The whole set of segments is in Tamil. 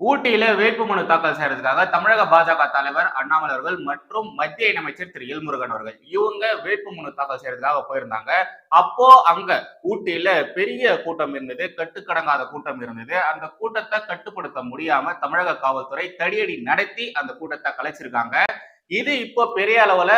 ஊட்டியில வேட்புமனு தாக்கல் செய்யறதுக்காக தமிழக பாஜக தலைவர் அண்ணாமலை அவர்கள் மற்றும் மத்திய இணையமைச்சர் திரு எல்முருகன் அவர்கள். இவங்க வேட்புமனு தாக்கல் செய்யறதுக்காக போயிருந்தாங்க. அப்போ அங்க ஊட்டியில பெரிய கூட்டம் இருந்தது கட்டுக்கடங்காத கூட்டம் இருந்தது. அந்த கூட்டத்தை கட்டுப்படுத்த முடியாம தமிழக காவல்துறை தடியடி நடத்தி அந்த கூட்டத்தை கலைச்சிருக்காங்க. இது இப்போ பெரிய அளவுல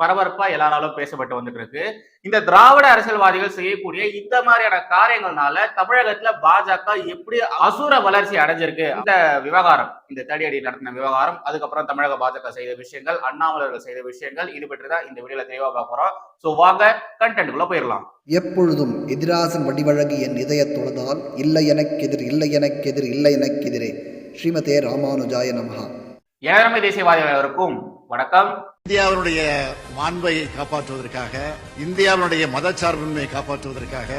பரபரப்பா எல்லாராலும் பேசப்பட்டு வந்துட்டு இருக்கு இந்த திராவிட அரசியல்வாதிகள் செய்யக்கூடிய இந்த மாதிரியான காரியங்கள்னால தமிழகத்துல பாஜக எப்படி அசுர வளர்ச்சி அடைஞ்சிருக்கு? இந்த விவகாரம் இந்த தடியடி நடத்தின விவகாரம் அதுக்கப்புறம் தமிழக பாஜக செய்த விஷயங்கள் அண்ணாமலர்கள் செய்த விஷயங்கள் இது பற்றி தான் இந்த வீடியோல தெளிவா பார்க்க போறோம். சோ வாங்க கண்டென்ட்குள்ள போயிடலாம். எப்பொழுதும் எதிராசன் வடிவழகு என் இதயத் தொழுதால் இல்லை எனக்கெதிர் இல்லை எனக்கெதிர் இல்லை எனக்கெதிரே ஸ்ரீமதே ராமானுஜாய நமஹா. எனதரமை தேசியவாதிகள் அனைவருக்கும் வணக்கம். இந்தியாவினுடைய மாண்பை காப்பாற்றுவதற்காக இந்தியாவினுடைய மதச்சார்பின்மையை காப்பாற்றுவதற்காக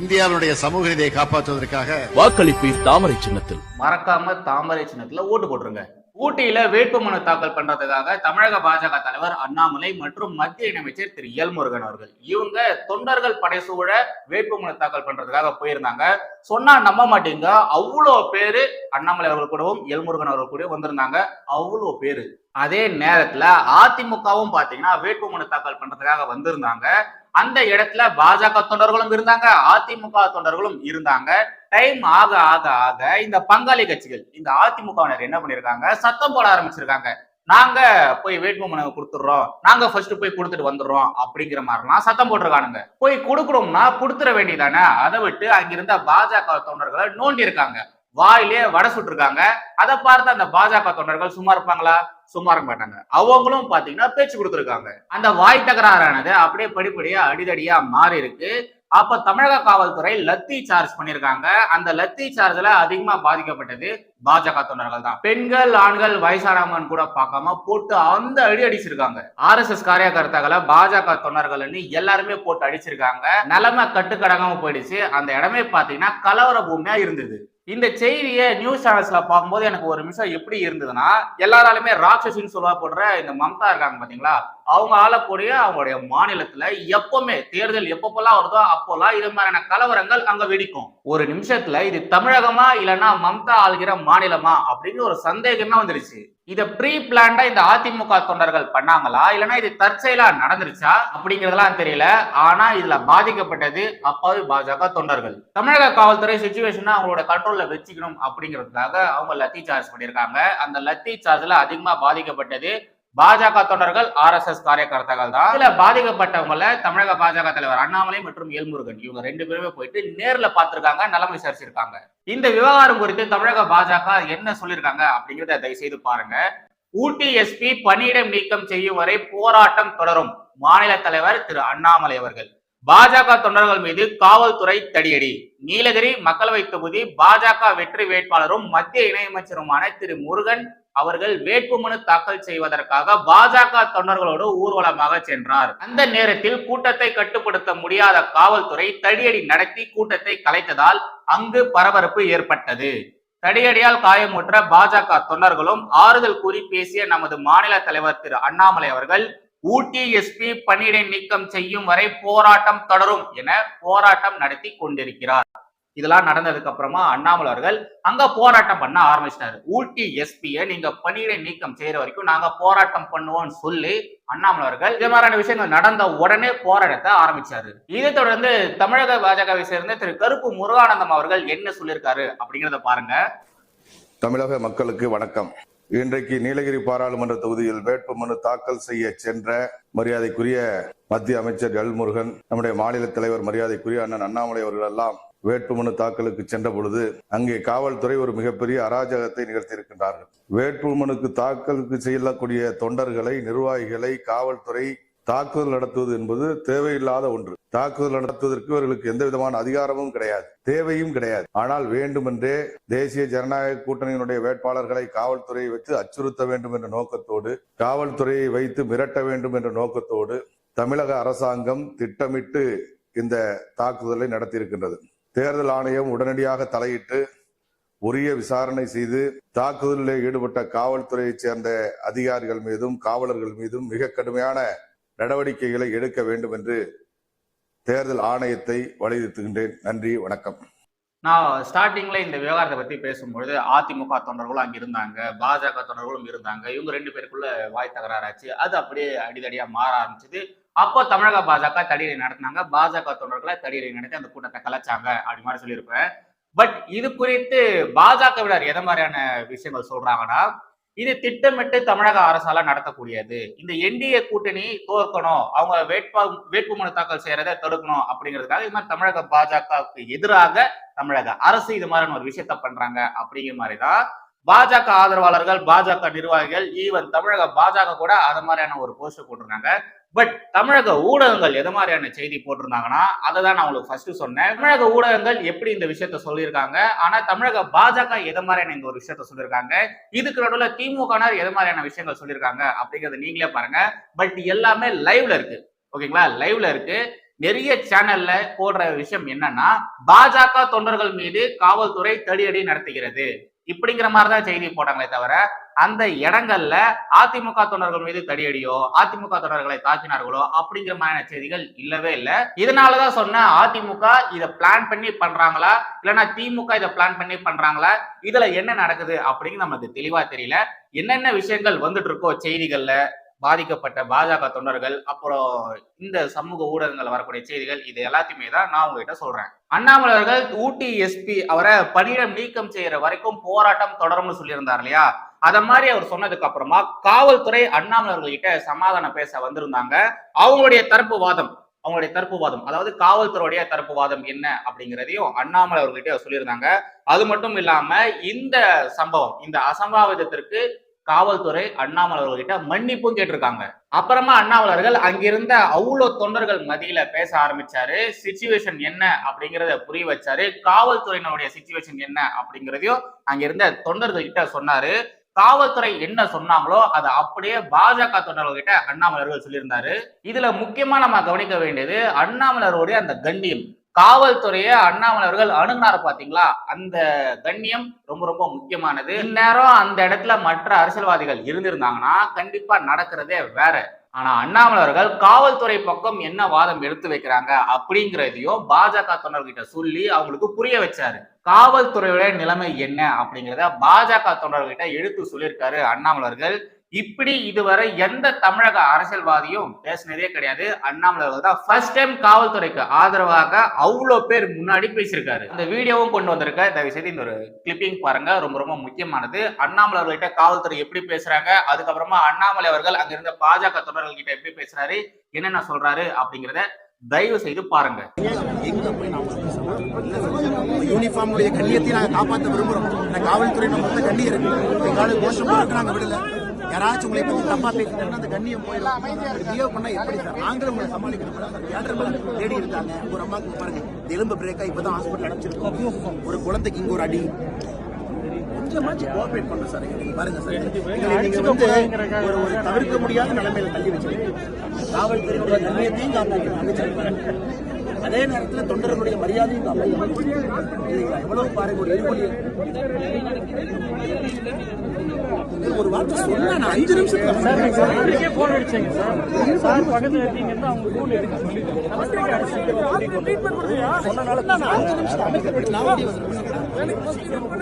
இந்தியாவினுடைய சமூக நீதியை காப்பாற்றுவதற்காக வாக்களிப்பீர் தாமரை சின்னத்தில். மறக்காம தாமரை சின்னத்துல ஓட்டு போட்டுருங்க. ஊட்டியில வேட்புமனு தாக்கல் பண்றதுக்காக தமிழக பாஜக தலைவர் அண்ணாமலை மற்றும் மத்திய இணையமைச்சர் திரு எல்முருகன் அவர்கள். இவங்க தொண்டர்கள் படைசூழ வேட்புமனு தாக்கல் பண்றதுக்காக போயிருந்தாங்க. சொன்னா நம்ப மாட்டீங்க. அவ்வளோ பேரு அண்ணாமலை அவர்கள் கூடவும் எல்முருகன் அவர்கள் கூட வந்திருந்தாங்க. அவ்வளோ பேரு. அதே நேரத்துல அதிமுகவும் பாத்தீங்கன்னா வேட்புமனு தாக்கல் பண்றதுக்காக வந்திருந்தாங்க. அந்த இடத்துல பாஜக தொண்டர்களும் இருந்தாங்க அதிமுக தொண்டர்களும் இருந்தாங்க. டைம் ஆக ஆக ஆக இந்த பங்காளி கட்சிகள் இந்த அதிமுகவினர் என்ன பண்ணிருக்காங்க? சத்தம் போட ஆரம்பிச்சிருக்காங்க. நாங்க போய் வேட்புமனு கொடுத்துடுறோம். நாங்க ஃபர்ஸ்ட் போய் கொடுத்துட்டு வந்துடுறோம் அப்படிங்கிற மாதிரிலாம் சத்தம் போட்டிருக்கானுங்க. போய் கொடுக்குறோம்னா கொடுத்துட வேண்டியதானே அதை விட்டு அங்கிருந்த பாஜக தொண்டர்களை நோண்டி இருக்காங்க வாயிலே வடை சுட்டிருக்காங்க. அதை பார்த்து அந்த பாஜக தொண்டர்கள் சும்மா இருப்பாங்களா? சும்மா இருக்க மாட்டாங்க. அவங்களும் பாத்தீங்கன்னா பேச்சு கொடுத்துருக்காங்க. அந்த வாய் தகராறானது அப்படியே படிப்படியா அடிதடியா மாறி இருக்கு. அப்ப தமிழக காவல்துறை லத்தி சார்ஜ் பண்ணிருக்காங்க. அந்த லத்தி சார்ஜ்ல அதிகமா பாதிக்கப்பட்டது பாஜக தொண்டர்கள் தான். பெண்கள் ஆண்கள் வயசானவன் கூட பார்க்காம போட்டு அந்த அடி அடிச்சிருக்காங்க. ஆர் எஸ் எஸ் காரியகர்த்தாக்களை பாஜக தொண்டர்கள்னு எல்லாருமே போட்டு அடிச்சிருக்காங்க. நிலைமை கட்டுக்கடங்காம போயிடுச்சு. அந்த இடமே பாத்தீங்கன்னா கலவர பூமியா இருந்தது. இந்த செய்தியை நியூஸ் சேனல்ஸ்ல பார்க்கும்போது எனக்கு ஒரு நிமிஷம் எப்படி இருந்ததுன்னா எல்லாராலுமே ராட்சசின்னு சொல்லுவா போடுற இந்த மம்தா இருக்காங்க பாத்தீங்களா? அவங்க ஆளக்கூடிய அவங்களுடைய மாநிலத்துல எப்பவுமே தேர்தல் எப்பப்பெல்லாம் வருதோ அப்போல்லாம் இது மாதிரியான கலவரங்கள் அங்க வெடிக்கும். ஒரு நிமிஷத்துல இது தமிழகமா இல்லைன்னா மம்தா ஆள்கிற மாநிலமா? அப்படின்னு ஒரு சந்தேகமே வந்துருச்சு. இதை ப்ரீ பிளான்டா இந்த அதிமுக தொண்டர்கள் பண்ணாங்களா? இல்லைன்னா இது தற்செயலா நடந்துருச்சா? அப்படிங்கறதெல்லாம் தெரியல. ஆனா இதுல பாதிக்கப்பட்டது அப்பாவி பாஜக தொண்டர்கள். தமிழக காவல்துறை சுச்சுவேஷனை அவங்களோட கண்ட்ரோல்ல வச்சுக்கணும் அப்படிங்கிறதுக்காக அவங்க லத்தி சார்ஜ் பண்ணியிருக்காங்க. அந்த லத்தி சார்ஜ்ல அதிகமா பாதிக்கப்பட்டது பாஜக தொண்டர்கள் ஆர் எஸ் எஸ் காரியகர்த்தாக்கள் தான். இதுல பாதிக்கப்பட்டவங்கள தமிழக பாஜக தலைவர் அண்ணாமலை மற்றும் எல்முருகன் இவங்க ரெண்டு பேருமே போயிட்டு நேர்ல பார்த்திருக்காங்க நலமை விசாரிச்சிருக்காங்க இந்த விவகாரம் குறித்து தமிழக பாஜக என்ன சொல்லியிருக்காங்க அப்படிங்கிறத தயவு செய்து பாருங்க. ஊட்டி எஸ்பி பணியிடம் நீக்கம் செய்யும் வரை போராட்டம் தொடரும் மாநில தலைவர் திரு அண்ணாமலை அவர்கள். பாஜக தொண்டர்கள் மீது காவல்துறை தடியடி. நீலகிரி மக்களவை தொகுதி பாஜக வெற்றி வேட்பாளரும் மத்திய இணையமைச்சருமான திரு முருகன் அவர்கள் வேட்புமனு தாக்கல் செய்வதற்காக பாஜக தொண்டர்களோடு ஊர்வலமாக சென்றார். அந்த நேரத்தில் கூட்டத்தை கட்டுப்படுத்த முடியாத காவல்துறை தடியடி நடத்தி கூட்டத்தை கலைத்ததால் அங்கு பரபரப்பு ஏற்பட்டது. தடியடியால் காயமுற்ற பாஜக தொண்டர்களும் ஆறுதல் கூறி பேசிய நமது மாநில தலைவர் திரு அண்ணாமலை அவர்கள் ஊட்டி எஸ்பி பணியிடை நீக்கம் செய்யும் வரை போராட்டம் தொடரும் என போராட்டம் நடத்தி கொண்டிருக்கிறார். இதெல்லாம் நடந்ததுக்கு அப்புறமா அண்ணாமலை அவர்கள் அங்க போராட்டம் பண்ண ஆரம்பிச்சிட்டாரு. ஊட்டி எஸ்பியை நீங்க பணியிடை நீக்கம் செய்யற வரைக்கும் நாங்க போராட்டம் பண்ணுவோம்னு சொல்லி அண்ணாமலை அவர்கள் இதே மாதிரியான விஷயங்கள் நடந்த உடனே போராட்டத்தை ஆரம்பிச்சாரு. இதை தொடர்ந்து தமிழக பாஜகவை சேர்ந்த திரு கருப்பு முருகானந்தம் அவர்கள் என்ன சொல்லியிருக்காரு அப்படிங்கறத பாருங்க. தமிழக மக்களுக்கு வணக்கம். இன்றைக்கு நீலகிரி பாராளுமன்ற தொகுதியில் வேட்புமனு தாக்கல் செய்ய சென்ற மரியாதைக்குரிய மத்திய அமைச்சர் எல் முருகன் நம்முடைய மாநில தலைவர் மரியாதைக்குரிய அண்ணன் அண்ணாமலை அவர்கள் எல்லாம் வேட்புமனு தாக்கலுக்கு சென்ற பொழுது அங்கே காவல்துறை ஒரு மிகப்பெரிய அராஜகத்தை நிகழ்த்தியிருக்கின்றார்கள். வேட்புமனுக்கு தாக்கலுக்கு செல்லக்கூடிய தொண்டர்களை நிர்வாகிகளை காவல்துறை தாக்குதல் நடத்துவது என்பது தேவையில்லாத ஒன்று. தாக்குதல் நடத்துவதற்கு இவர்களுக்கு எந்த விதமான அதிகாரமும் கிடையாது. தேவையும் கிடையாது. ஆனால் வேண்டுமென்றே தேசிய ஜனநாயக கூட்டணியினுடைய வேட்பாளர்களை காவல்துறையை வைத்து அச்சுறுத்த வேண்டும் என்ற நோக்கத்தோடு காவல்துறையை வைத்து மிரட்ட வேண்டும் என்ற நோக்கத்தோடு தமிழக அரசாங்கம் திட்டமிட்டு இந்த தாக்குதலை நடத்தியிருக்கின்றது. தேர்தல் ஆணையம் உடனடியாக தலையிட்டு உரிய விசாரணை செய்து தாக்குதலில் ஈடுபட்ட காவல்துறையைச் சேர்ந்த அதிகாரிகள் மீதும் காவலர்கள் மீதும் மிக கடுமையான நடவடிக்கைகளை எடுக்க வேண்டும் என்று தேர்தல் ஆணையத்தை வலியுறுத்துகின்றேன். நன்றி வணக்கம். நான் ஸ்டார்டிங்ல இந்த விவகாரத்தை பத்தி பேசும்பொழுது அதிமுக தொண்டர்களும் அங்க இருந்தாங்க பாஜக தொண்டர்களும் இருந்தாங்க. இவங்க ரெண்டு பேருக்குள்ள வாய் தகராறாச்சு. அது அப்படியே அடிதடியா மாற ஆரம்பிச்சது. அப்போ தமிழக பாஜக தடியடி நடத்தினாங்க. பாஜக தொண்டர்களை தடியடி நடத்தி அந்த கூட்டத்தை கலைச்சாங்க அப்படி மாதிரி சொல்லியிருப்பேன் பட் இது குறித்து பாஜகவினர் எதை மாதிரியான விஷயங்கள் சொல்றாங்கன்னா இது திட்டமிட்டு தமிழக அரசால நடத்தக்கூடியது. இந்த என்டிஏ கூட்டணி தோற்கணும். அவங்க வேட்பா வேட்புமனு தாக்கல் செய்யறதை தடுக்கணும் அப்படிங்கிறதுக்காக இது மாதிரி தமிழக பாஜகவுக்கு எதிராக தமிழக அரசு இது மாதிரியான ஒரு விஷயத்த பண்றாங்க அப்படிங்கிற மாதிரி தான் பாஜக ஆதரவாளர்கள் பாஜக நிர்வாகிகள் ஈவன் தமிழக பாஜக கூட அது மாதிரியான ஒரு போஸ்டர் போட்டிருந்தாங்க. பட் தமிழக ஊடகங்கள் எது மாதிரியான செய்தி போட்டிருந்தாங்கன்னா அதை தான் நான் உங்களுக்கு ஃபர்ஸ்ட் சொன்னேன். தமிழக ஊடகங்கள் எப்படி இந்த விஷயத்த சொல்லியிருக்காங்க ஆனா தமிழக பாஜக எது மாதிரியான இந்த ஒரு விஷயத்த சொல்லியிருக்காங்க இதுக்கு நடுவில் திமுகனர் எது மாதிரியான விஷயங்கள் சொல்லியிருக்காங்க அப்படிங்கறத நீங்களே பாருங்க. பட் எல்லாமே லைவ்ல இருக்கு. ஓகேங்களா? லைவ்ல இருக்கு. நிறைய சேனல்ல போடுற விஷயம் என்னன்னா பாஜக தொண்டர்கள் மீது காவல்துறை தடியடி நடத்துகிறது. இப்படிங்கிற மாதிரி தான் செய்தி போட்டாங்களே தவிர அந்த இடங்கள்ல அதிமுக தொண்டர்கள் மீது தடியடியோ அதிமுக தொண்டர்களை தாக்கினார்களோ அப்படிங்கிற மாதிரியான செய்திகள் இல்லவே இல்லை. இதனாலதான் சொன்ன அதிமுக இதை பிளான் பண்ணி பண்றாங்களா? இல்லைன்னா திமுக இதை பிளான் பண்ணி பண்றாங்களா? இதுல என்ன நடக்குது அப்படிங்கிறது நமக்கு தெளிவா தெரியல. என்னென்ன விஷயங்கள் வந்துட்டு இருக்கோ செய்திகள்ல பாதிக்கப்பட்ட பாஜக தொண்டர்கள் அப்புறம் இந்த சமூக ஊடகங்கள் வரக்கூடிய செய்திகள் இது எல்லாத்தையுமே தான் நான் உங்ககிட்ட சொல்றேன். அண்ணாமலை அவர்கள் ஊட்டி எஸ்பி அவரை பணியிடம் நீக்கம் செய்யற வரைக்கும் போராட்டம் தொடரும்னு சொல்லியிருந்தார் இல்லையா? அத மாதிரி அவர் சொன்னதுக்கு அப்புறமா காவல்துறை அண்ணாமலை அவர்கள்கிட்ட சமாதானம் பேச வந்திருந்தாங்க. அவங்களுடைய தரப்பு வாதம் அவங்களுடைய தரப்பு வாதம் அதாவது காவல்துறையுடைய தரப்பு வாதம் என்ன அப்படிங்கிறதையும் அண்ணாமலை அவர்கிட்ட சொல்லியிருந்தாங்க. அது மட்டும் இல்லாம இந்த சம்பவம் இந்த அசம்பாவிதத்திற்கு காவல்துறை அண்ணாமலை மன்னிப்பும் கேட்டிருக்காங்க. அப்புறமா அண்ணாமலர்கள் அங்கிருந்த அவ்வளோ தொண்டர்கள் மத்தியில பேச ஆரம்பிச்சாரு. சுச்சுவேஷன் என்ன அப்படிங்கிறத புரிய வச்சாரு. காவல்துறையினுடைய சுச்சுவேஷன் என்ன அப்படிங்கிறதையும் அங்கிருந்த தொண்டர்கள் கிட்ட சொன்னாரு. காவல்துறை என்ன சொன்னாங்களோ அதை அப்படியே பாஜக தொண்டர்கள்கிட்ட அண்ணாமலர்கள் சொல்லியிருந்தாரு. இதுல முக்கியமா நம்ம கவனிக்க வேண்டியது அண்ணாமலருடைய அந்த கண்ணியம். காவல்துறையை அண்ணாமலை அவர்கள் அணுகுனாரு பாத்தீங்களா? அந்த கண்ணியம் ரொம்ப ரொம்ப முக்கியமானது. இந்நேரம் அந்த இடத்துல மற்ற அரசியல்வாதிகள் இருந்திருந்தாங்கன்னா கண்டிப்பா நடக்கிறதே வேற. ஆனா அண்ணாமலை அவர்கள் காவல்துறை பக்கம் என்ன வாதம் எடுத்து வைக்கிறாங்க அப்படிங்கிறதையும் பாஜக தொண்டர்கிட்ட சொல்லி அவங்களுக்கு புரிய வச்சாரு. காவல்துறையுடைய நிலைமை என்ன அப்படிங்கிறத பாஜக தொண்டர்கிட்ட எடுத்து சொல்லியிருக்காரு அண்ணாமலை அவர்கள். இப்படி இதுவரை எந்த தமிழக அரசியல்வாதியும் பேசினதே கிடையாது. அண்ணாமலை தான் ஃபர்ஸ்ட் டைம் காவல்துறைக்கு ஆதரவாக அவ்வளோ பேர் முன்னாடி பேசியிருக்காரு. இந்த வீடியோவும் கொண்டு வந்திருக்க தயவு செய்து இந்த ஒரு கிளிப்பிங் பாருங்க. ரொம்ப ரொம்ப முக்கியமானது. அண்ணாமலை அவர்கிட்ட காவல்துறை எப்படி பேசுறாங்க? அதுக்கப்புறமா அண்ணாமலை அவர்கள் அங்கிருந்த பாஜக தொண்டர்கள் கிட்ட எப்படி பேசுறாரு? என்னென்ன சொல்றாரு? அப்படிங்கிறத தயவு செய்து பாருங்க யூனிஃபார்முடைய கண்ணியத்தை நாங்க காப்பாற்ற விரும்புறோம். இந்த காவல்துறை நம்ம கண்ணியம் இருக்கு கோஷம் நாங்க விடல. யாராச்சும் உங்களை பத்தி தப்பா பேசிட்டாங்கன்னா அந்த கண்ணியம் போயிடும். பிஹேவ் பண்ணா எப்படி சார்? நாங்களும் உங்களை சமாளிக்கணும். ஏழரை தேடி இருக்காங்க. ஒரு அம்மாக்கு பாருங்க எலும்பு பிரேக்கா இப்பதான் ஹாஸ்பிட்டல் அடைச்சிருக்கோம் ஒரு குழந்தைக்கு இங்க ஒரு அடி. கொஞ்சமாச்சும் கோஆபரேட் பண்ண சார். பாருங்க சார். நீங்க வந்து ஒரு ஒரு தவிர்க்க முடியாத நிலைமையில தள்ளி வச்சிருக்கீங்க. காவல்துறையோட கண்ணியத்தையும் காப்பாற்றணும் அதே நேரத்துல தொண்டர்களுடைய மரியாதையும் இல்லைங்களா எவ்வளவு பாருங்க ஒரு வார்த்தை சொன்னா நான் அஞ்சு நிமிஷத்துல அவருக்கே போன் அடிச்சாங்க சார். சார் பக்கத்துல இருக்கீங்கன்னா அவங்க போன் எடுக்க சொல்லி சொன்னனால நான் அஞ்சு நிமிஷம் அமைக்கப்பட்டு நான் ஓடி வந்துருவேன்.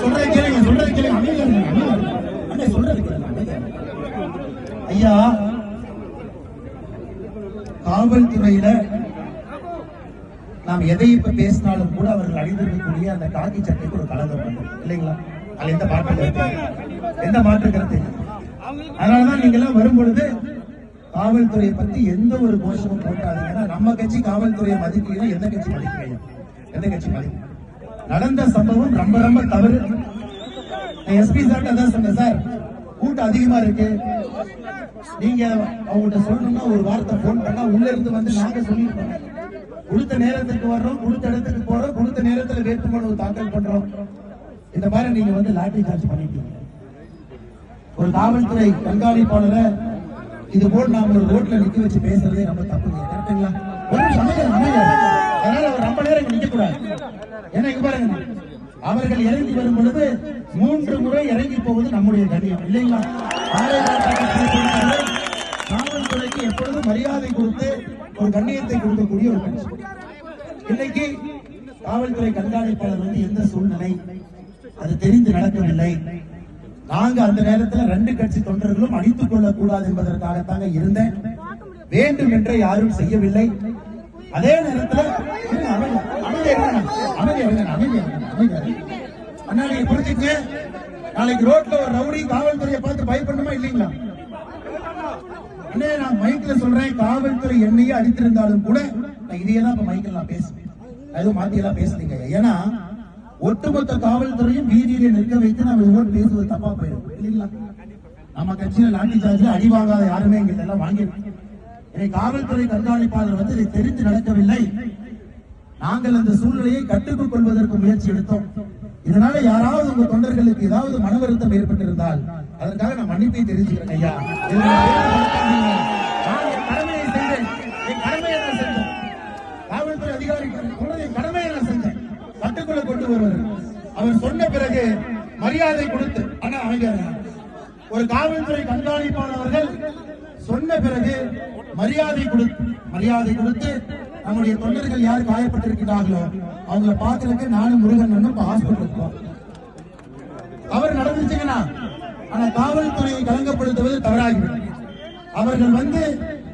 சொல்றது கேளுங்க சொல்றது கேளுங்க அண்ணே சொல்றது ஐயா காவல்துறையில நாம் எதை இப்ப பேசினாலும் கூட அவர்கள் அணிந்திருக்கக்கூடிய அந்த காக்கி சட்டைக்கு ஒரு கலந்தம் இல்லைங்களா? அது எந்த மாற்று கருத்து? எந்த மாற்று கருத்து? அதனாலதான் நீங்க எல்லாம் வரும் பொழுது காவல்துறையை பத்தி எந்த ஒரு கோஷமும் போட்டாதீங்கன்னா நம்ம கட்சி காவல்துறையை மதிக்கலைன்னா எந்த கட்சி மதிக்கிறீங்க எந்த கட்சி மதிக்கும் நடந்த சம்பவம் ரொம்ப ரொம்ப தவறு. எஸ்பி சார் தான் சொன்னேன் சார் கூட்டம் அதிகமா இருக்கு. நீங்க அவங்கள்ட்ட சொல்லணும்னா ஒரு வார்த்தை போன் பண்ணா உள்ள இருந்து வந்து நாங்க சொல்லிருக்கோம் கொடுத்த நேரத்துக்கு வர்றோம் கொடுத்த இடத்துக்கு போறோம் கொடுத்த நேரத்துல வேட்புமனு தாக்கல் பண்றோம். இந்த மாதிரி நீங்க வந்து லாட்டரி சார்ஜ் பண்ணிட்டீங்க. ஒரு காவல்துறை கண்காணிப்பாளரை இது போல் நாம ஒரு ரோட்ல நிக்க வச்சு பேசுறதே ரொம்ப தப்புங்க கரெக்டுங்களா? ஒரு சமயம் அதனால அவர் ரொம்ப நேரம் நிக்க கூடாது ஏன்னா இங்க பாருங்க. அவர்கள் இறங்கி வரும் பொழுது மூன்று முறை இறங்கி போவது நம்முடைய கண்ணியம் இல்லைங்களா? பாரதிய எப்பொழுதும் மரியாதை கொடுத்து ஒரு கண்ணியத்தை கொடுக்கக்கூடிய ஒரு கட்சி இன்னைக்கு காவல்துறை கண்காணிப்பாளர் வந்து எந்த சூழ்நிலை? அது தெரிந்து நடக்கவில்லை. நாங்க அந்த நேரத்தில் ரெண்டு கட்சி தொண்டர்களும் அடித்துக் கொள்ளக் கூடாது என்பதற்காகத்தாங்க இருந்தேன். வேண்டும் என்று யாரும் செய்யவில்லை. அதே நேரத்தில் அண்ணா நீங்க புரிஞ்சுக்க நாளைக்கு ரோட்ல ஒரு ரவுடி காவல்துறையை பார்த்து பயப்படணுமா இல்லைங்களா? அண்ணே நான் மைக்ல சொல்றேன். காவல்துறை என்னையே அடித்திருந்தாலும் கூட நான் இதையே தான் இப்ப மைக்கில் நான் பேசுவேன். அதுவும் எதுவும் மாத்தி எல்லாம் பேசுறீங்க ஏன்னா ஒட்டுமொத்த காவல்துறையும் வீதியில நிற்க வைத்து நம்ம இதுபோல் பேசுவது தப்பா போயிடும். இல்லைங்களா? நம்ம கட்சியில லாட்டி சார்ஜில் அடி வாங்காத யாருமே எங்களுக்கு எல்லாம் வாங்கிடும் காவல்துறை கண்காணிப்பாளர் வந்து இதை தெரிந்து நடக்கவில்லை. நாங்கள் அந்த சூழ்நிலையை கட்டுக்குள் கொள்வதற்கு முயற்சி எடுத்தோம். இதனால யாராவது உங்க தொண்டர்களுக்கு ஏதாவது மன வருத்தம் ஏற்பட்டிருந்தால் அதற்காக நான் மன்னிப்பை தெரிவிச்சுக்கிறேன் ஐயா. நான் என் கடமையை செய்தேன் என் கடமையை நான் செஞ்சேன். காவல்துறை அதிகாரிகள் சொல்றது என் கடமையை நான் செஞ்சேன். கட்டுக்குள்ள கொண்டு வருவார். அவர் சொன்ன பிறகு மரியாதை கொடுத்து ஆனா அவங்க ஒரு காவல்துறை கண்காணிப்பாளர்கள் சொன்ன பிறகு மரியாதை கொடுத்து மரியாதை கொடுத்து நம்முடைய தொண்டர்கள் யார் காயப்பட்டிருக்கிறார்களோ அவங்கள பார்க்கறதுக்கு நானும் முருகன் வந்து இப்ப ஹாஸ்பிட்டல் அவர் நடந்துச்சுங்கன்னா ஆனா காவல்துறையை கலங்கப்படுத்துவது தவறாகிவிடும் அவர்கள் வந்து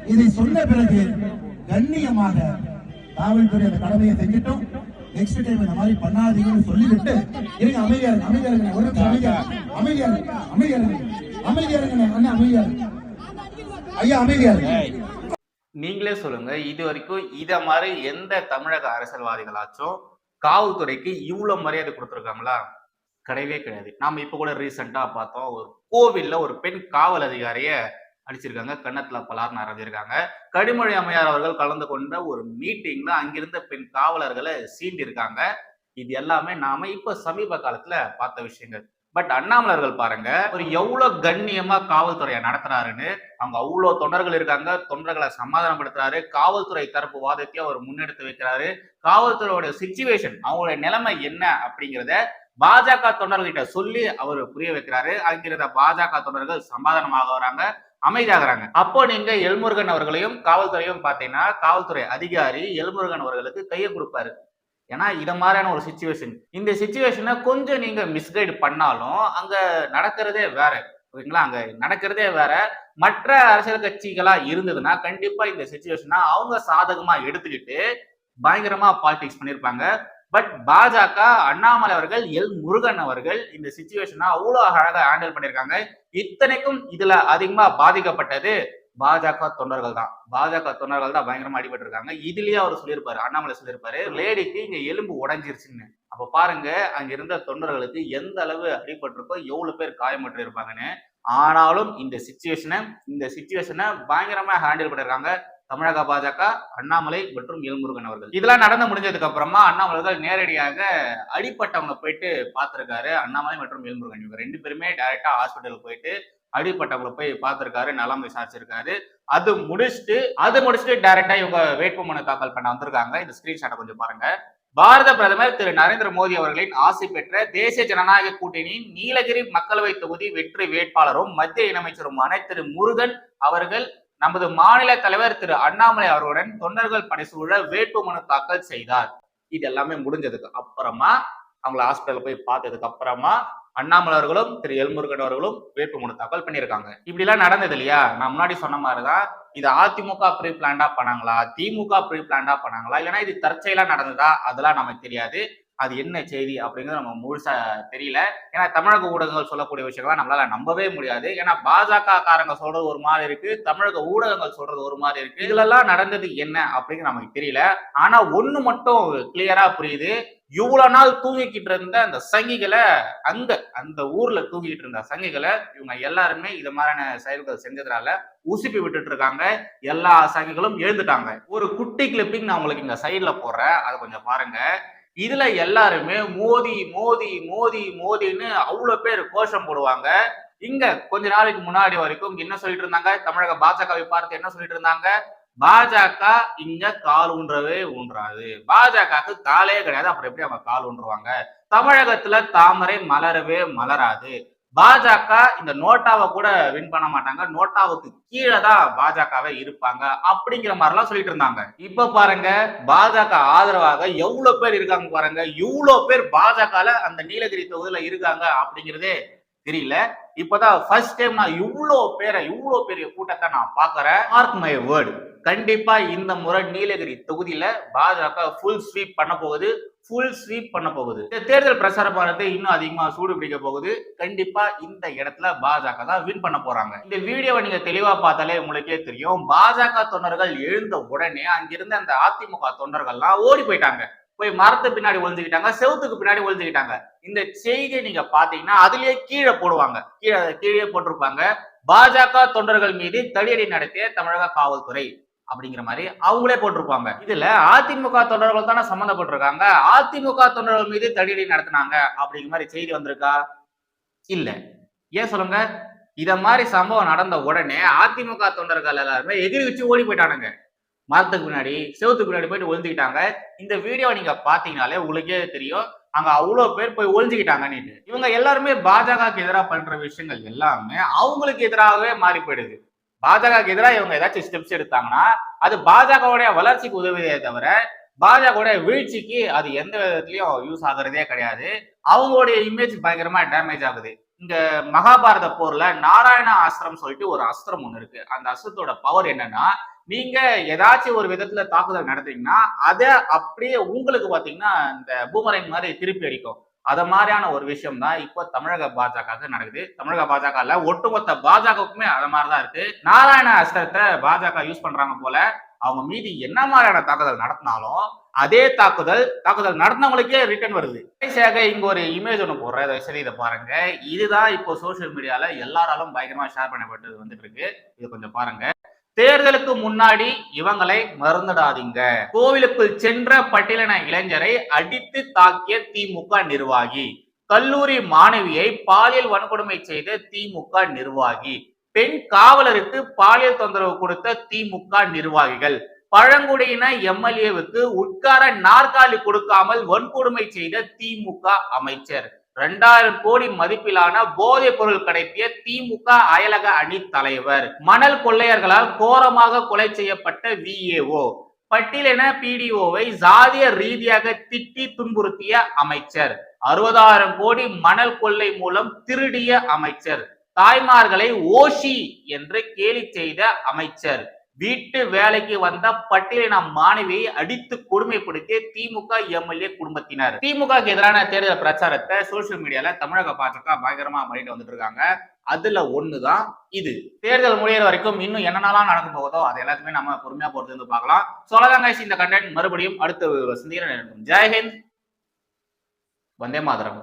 இதை சொன்ன பிறகு கண்ணியமாக காவல்துறை அந்த கடமையை செஞ்சிட்டோம். நெக்ஸ்ட் டைம் இந்த மாதிரி பண்ணாதீங்கன்னு சொல்லிவிட்டு இருங்க அமைதியா அமைதியாருங்க ஒரு நிமிஷம் அமைதியா அமைதியா அண்ணா அமைதியாரு ஐயா அமைதியாருங்க நீங்களே சொல்லுங்க இது வரைக்கும் இத மாதிரி எந்த தமிழக அரசியல்வாதிகளாச்சும் காவல்துறைக்கு இவ்வளவு மரியாதை கொடுத்துருக்காங்களா? கிடையவே கிடையாது. நாம இப்ப கூட ரீசெண்டா பார்த்தோம் ஒரு கோவில்ல ஒரு பெண் காவல் அதிகாரிய அடிச்சிருக்காங்க. கன்னத்துல பலார் நிறைஞ்சிருக்காங்க கனிமொழி அம்மையார் அவர்கள் கலந்து கொண்ட ஒரு மீட்டிங்ல அங்கிருந்த பெண் காவலர்களை சீண்டிருக்காங்க இது எல்லாமே நாம இப்ப சமீப காலத்துல பார்த்த விஷயங்கள். பட் அண்ணாமலர்கள் பாருங்க ஒரு எவ்வளவு கண்ணியமா காவல்துறையை நடத்துறாருன்னு. அவங்க அவ்வளவு தொண்டர்கள் இருக்காங்க தொண்டர்களை சமாதானப்படுத்துறாரு. காவல்துறை தரப்பு வாதத்தையும் அவர் முன்னெடுத்து வைக்கிறாரு. காவல்துறையோட சுச்சுவேஷன் அவங்களுடைய நிலைமை என்ன அப்படிங்கிறத பாஜக தொண்டர்கிட்ட சொல்லி அவர் புரிய வைக்கிறாரு. அங்கிருந்த பாஜக தொண்டர்கள் சமாதானமாக வராங்க அமைதியாகிறாங்க. அப்போ நீங்க எல்முருகன் அவர்களையும் காவல்துறையும் பார்த்தீங்கன்னா காவல்துறை அதிகாரி எல்முருகன் அவர்களுக்கு கையை கொடுப்பாரு. ஏன்னா இதை மாதிரியான ஒரு சுச்சுவேஷன் இந்த சுச்சுவேஷனை கொஞ்சம் நீங்க மிஸ்கைடு பண்ணாலும் அங்க நடக்கிறதே வேற. ஓகேங்களா? அங்க நடக்கிறதே வேற. மற்ற அரசியல் கட்சிகளா இருந்ததுன்னா கண்டிப்பா இந்த சுச்சுவேஷனை அவங்க சாதகமா எடுத்துக்கிட்டு பயங்கரமா பாலிடிக்ஸ் பண்ணியிருப்பாங்க பட் பாஜக அண்ணாமலை அவர்கள் எல் முருகன் அவர்கள் இந்த சுச்சுவேஷனை அவ்வளோ அழகாக ஹேண்டில் பண்ணியிருக்காங்க. இத்தனைக்கும் இதுல அதிகமா பாதிக்கப்பட்டது பாஜக தொண்டர்கள் தான். பாஜக தொண்டர்கள் தான் பயங்கரமா அடிபட்டு இருக்காங்க இதுலயே அவர் சொல்லியிருப்பாரு அண்ணாமலை சொல்லியிருப்பாரு லேடிக்கு இங்க எலும்பு உடஞ்சிருச்சுன்னு. அப்ப பாருங்க அங்க இருந்த தொண்டர்களுக்கு எந்த அளவு அடிபட்டிருக்கோ எவ்வளவு பேர் காயமற்று இருப்பாங்கன்னு. ஆனாலும் இந்த சுச்சுவேஷனை இந்த சுச்சுவேஷனை பயங்கரமா ஹேண்டில் பண்ணிருக்காங்க தமிழக பாஜக அண்ணாமலை மற்றும் எல்முருகன் அவர்கள். இதெல்லாம் நடந்து முடிஞ்சதுக்கு அப்புறமா அண்ணாமலைகள் நேரடியாக அடிப்பட்டவங்க போயிட்டு பார்த்திருக்காரு. அண்ணாமலை மற்றும் எல்முருகன் இவங்க ரெண்டு பேருமே டைரக்டா ஹாஸ்பிட்டலுக்கு போயிட்டு அடிப்பட்டவங்களை போய் பார்த்திருக்காரு நலம் விசாரிச்சிருக்காரு. அது முடிச்சுட்டு அது முடிச்சுட்டு டைரக்டா இவங்க வேட்புமனு தாக்கல் பண்ண வந்திருக்காங்க. இந்த ஸ்கிரீன்ஷாட்டை கொஞ்சம் பாருங்க. பாரத பிரதமர் திரு நரேந்திர மோடி அவர்களின் ஆசை பெற்ற தேசிய ஜனநாயக கூட்டணியின் நீலகிரி மக்களவை தொகுதி வெற்றி வேட்பாளரும் மத்திய இணையமைச்சருமான திரு முருகன் அவர்கள் நமது மாநில தலைவர் திரு அண்ணாமலை அவர்களுடன் தொண்டர்கள் படைசூழ வேட்புமனு தாக்கல் செய்தார். இது எல்லாமே முடிஞ்சதுக்கு அப்புறமா அவங்கள ஹாஸ்பிட்டல் போய் பார்த்ததுக்கு அப்புறமா அண்ணாமலை அவர்களும் திரு எல்முருகன் அவர்களும் வேட்புமனு தாக்கல் பண்ணியிருக்காங்க. இப்படி எல்லாம் நடந்தது இல்லையா? நான் முன்னாடி சொன்ன மாதிரிதான் இது அதிமுக ப்ரீ பிளான்டா பண்ணாங்களா? திமுக ப்ரீ பிளான்டா பண்ணாங்களா? இல்லைன்னா இது தற்செயலா நடந்ததா? அதெல்லாம் நமக்கு தெரியாது. அது என்ன செய்தி அப்படிங்கிறது நம்ம முழுசா தெரியல. ஏன்னா தமிழக ஊடகங்கள் சொல்லக்கூடிய விஷயங்கள்லாம் நம்மளால நம்பவே முடியாது. ஏன்னா பாஜக காரங்க சொல்றது ஒரு மாதிரி இருக்கு தமிழக ஊடகங்கள் சொல்றது ஒரு மாதிரி இருக்கு. இதுலலாம் நடந்தது என்ன அப்படிங்கிறது நமக்கு தெரியல. ஆனா ஒண்ணு மட்டும் கிளியரா புரியுது. இவ்வளவு நாள் தூங்கிக்கிட்டு இருந்த அந்த சங்கிகளை அங்க அந்த ஊர்ல தூங்கிக்கிட்டு இருந்த சங்கிகளை இவங்க எல்லாருமே இது மாதிரியான செயல்கள் செஞ்சதுனால உசுப்பி விட்டுட்டு இருக்காங்க. எல்லா சங்கிகளும் எழுந்துட்டாங்க. ஒரு குட்டி கிளிப்பிங் நான் உங்களுக்கு இங்க சைட்ல போடுறேன். அதை கொஞ்சம் பாருங்க. இதுல எல்லாருமே மோதி மோதி மோதி மோதின்னு அவ்வளோ பேர் கோஷம் போடுவாங்க. இங்க கொஞ்ச நாளைக்கு முன்னாடி வரைக்கும் என்ன சொல்லிட்டு இருந்தாங்க? தமிழக பாஜகவை பார்த்து என்ன சொல்லிட்டு இருந்தாங்க? பாஜக இங்க கால் ஊன்றவே ஊன்றாது. பாஜகவுக்கு காலே கிடையாது. அப்புறம் எப்படி அவங்க கால் ஊன்றுவாங்க? தமிழகத்துல தாமரை மலரவே மலராது. பாஜக இந்த நோட்டாவை கூட வின் பண்ண மாட்டாங்க. நோட்டாவுக்கு கீழே தான் பாஜகவே இருப்பாங்க. அப்படிங்கிற மாதிரிலாம் சொல்லிட்டு இருந்தாங்க. இப்ப பாருங்க பாஜக ஆதரவாக எவ்வளவு பேர் இருக்காங்க பாருங்க. இவ்வளவு பேர் பாஜகல அந்த நீலகிரி தொகுதியில இருக்காங்க அப்படிங்கிறதே தெரியல. இப்பதான் ஃபர்ஸ்ட் டைம் நான் இவ்வளோ பேரை இவ்வளோ பெரிய கூட்டத்தை நான் பாக்குறேன் மார்க் மை வேர்டு கண்டிப்பா இந்த முறை நீலகிரி தொகுதியில பாஜக ஃபுல் ஸ்வீப் பண்ண போகுது. ஃபுல் ஸ்வீப் பண்ண போகுது. இந்த தேர்தல் பிரச்சாரமானது இன்னும் அதிகமா சூடு பிடிக்க போகுது. கண்டிப்பா இந்த இடத்துல பாஜக தான் வின் பண்ண போறாங்க. இந்த வீடியோவை நீங்க தெளிவா பார்த்தாலே உங்களுக்கே தெரியும். பாஜக தொண்டர்கள் எழுந்த உடனே அங்கிருந்த அந்த அதிமுக தொண்டர்கள்லாம் ஓடி போயிட்டாங்க. போய் மரத்து பின்னாடி ஒழுந்துக்கிட்டாங்க செவத்துக்கு பின்னாடி ஒளிஞ்சுக்கிட்டாங்க. இந்த செய்தியை நீங்க பாத்தீங்கன்னா அதுலயே கீழே போடுவாங்க. கீழே கீழே போட்டிருப்பாங்க. பாஜக தொண்டர்கள் மீது தடியடி நடத்திய தமிழக காவல்துறை அப்படிங்கிற மாதிரி அவங்களே போட்டிருப்பாங்க. இதுல அதிமுக தொண்டர்கள் தானே சம்மந்தப்பட்டிருக்காங்க. அதிமுக தொண்டர்கள் மீது தடியடி நடத்தினாங்க அப்படிங்கிற மாதிரி செய்தி வந்திருக்கா? இல்ல. ஏன் சொல்லுங்க? இத மாதிரி சம்பவம் நடந்த உடனே அதிமுக தொண்டர்கள் எல்லாருமே எதிரி வச்சு ஓடி போயிட்டானுங்க. மரத்துக்கு முன்னாடி செவத்துக்கு பின்னாடி போயிட்டு ஒழுந்துக்கிட்டாங்க இந்த வீடியோ நீங்க பாத்தீங்கனாலே உங்களுக்கே தெரியும். அங்க அவ்வளவு பேர் போய் ஒழிஞ்சுக்கிட்டாங்கன்னு இவங்க எல்லாருமே பாஜகவுக்கு எதிராக பண்ற விஷயங்கள் எல்லாமே அவங்களுக்கு எதிராகவே மாறி போயிடுது. பாஜகவுக்கு எதிராக இவங்க ஏதாச்சும் ஸ்டெப்ஸ் எடுத்தாங்கன்னா அது பாஜகவுடைய வளர்ச்சிக்கு உதவியதே தவிர பாஜகவுடைய வீழ்ச்சிக்கு அது எந்த விதத்துலயும் யூஸ் ஆகுறதே கிடையாது. அவங்களுடைய இமேஜ் பயங்கரமா டேமேஜ் ஆகுது. இந்த மகாபாரத போர்ல நாராயண அஸ்திரம் சொல்லிட்டு ஒரு அஸ்திரம் ஒண்ணு இருக்கு. அந்த அஸ்திரத்தோட பவர் என்னன்னா நீங்க ஏதாச்சும் ஒரு விதத்துல தாக்குதல் நடத்தீங்கன்னா அதை அப்படியே உங்களுக்கு பாத்தீங்கன்னா இந்த பூமரைங் மாதிரி திருப்பி அடிக்கும். அத மாதிரியான ஒரு விஷயம் தான் இப்போ தமிழக பாஜக நடக்குது. தமிழக பாஜக ஒட்டுமொத்த பாஜகவுக்குமே அத மாதிரிதான் இருக்கு. நாராயண அஸ்திரத்தை பாஜக யூஸ் பண்றாங்க போல அவங்க மீது என்ன மாதிரியான தாக்குதல் நடத்தினாலும் அதே தாக்குதல் தாக்குதல் நடந்தவங்களுக்கே ரிட்டர்ன் வருது. கடைசியாக இங்க ஒரு இமேஜ் ஒன்று போடுறேன். சரி இதை பாருங்க. இதுதான் இப்போ சோசியல் மீடியால எல்லாராலும் பயங்கரமா ஷேர் பண்ணப்பட்டு வந்துட்டு இருக்கு. இதை கொஞ்சம் பாருங்க. தேர்தலுக்கு முன்னாடி இவங்களை மறந்துடாதீங்க. கோவிலுக்குள் சென்ற பட்டியலின இளைஞரை அடித்து தாக்கிய திமுக நிர்வாகி. கல்லூரி மாணவியை பாலியல் வன்கொடுமை செய்த திமுக நிர்வாகி. பெண் காவலருக்கு பாலியல் தொந்தரவு கொடுத்த திமுக நிர்வாகிகள். பழங்குடியின எம்எல்ஏவுக்கு உட்கார நாற்காலி கொடுக்காமல் வன்கொடுமை செய்த திமுக அமைச்சர். ரெண்டாயிரம் கோடி மதிப்பிலான போதைப் பொருள் கடத்திய திமுக அயலக அணி தலைவர். மணல் கொள்ளையர்களால் கோரமாக கொலை செய்யப்பட்ட விஏஓ பட்டியலின பிடிஓவை சாதிய ரீதியாக திட்டி துன்புறுத்திய அமைச்சர். அறுபதாயிரம் கோடி மணல் கொள்ளை மூலம் திருடிய அமைச்சர். தாய்மார்களை ஓஷி என்று கேலி செய்த அமைச்சர். வீட்டு வேலைக்கு வந்த பட்டியலின மாணவியை அடித்து கொடுமைப்படுத்திய திமுக எம்எல்ஏ குடும்பத்தினர். திமுக எதிரான தேர்தல் பிரச்சாரத்தை சோசியல் மீடியால தமிழக பாஜக பயங்கரமா பண்ணிட்டு வந்துட்டு இருக்காங்க. அதுல ஒண்ணுதான் இது. தேர்தல் முடியிற வரைக்கும் இன்னும் என்னென்னலாம் நடக்க போகுதோ அது எல்லாத்தையுமே நம்ம பொறுமையா பொறுத்து வந்து பார்க்கலாம். சொல்லலாம் இந்த கண்டென்ட் மறுபடியும் அடுத்த சந்திக்கிற நேரம் ஜெயஹிந்த் வந்தே மாதரம்.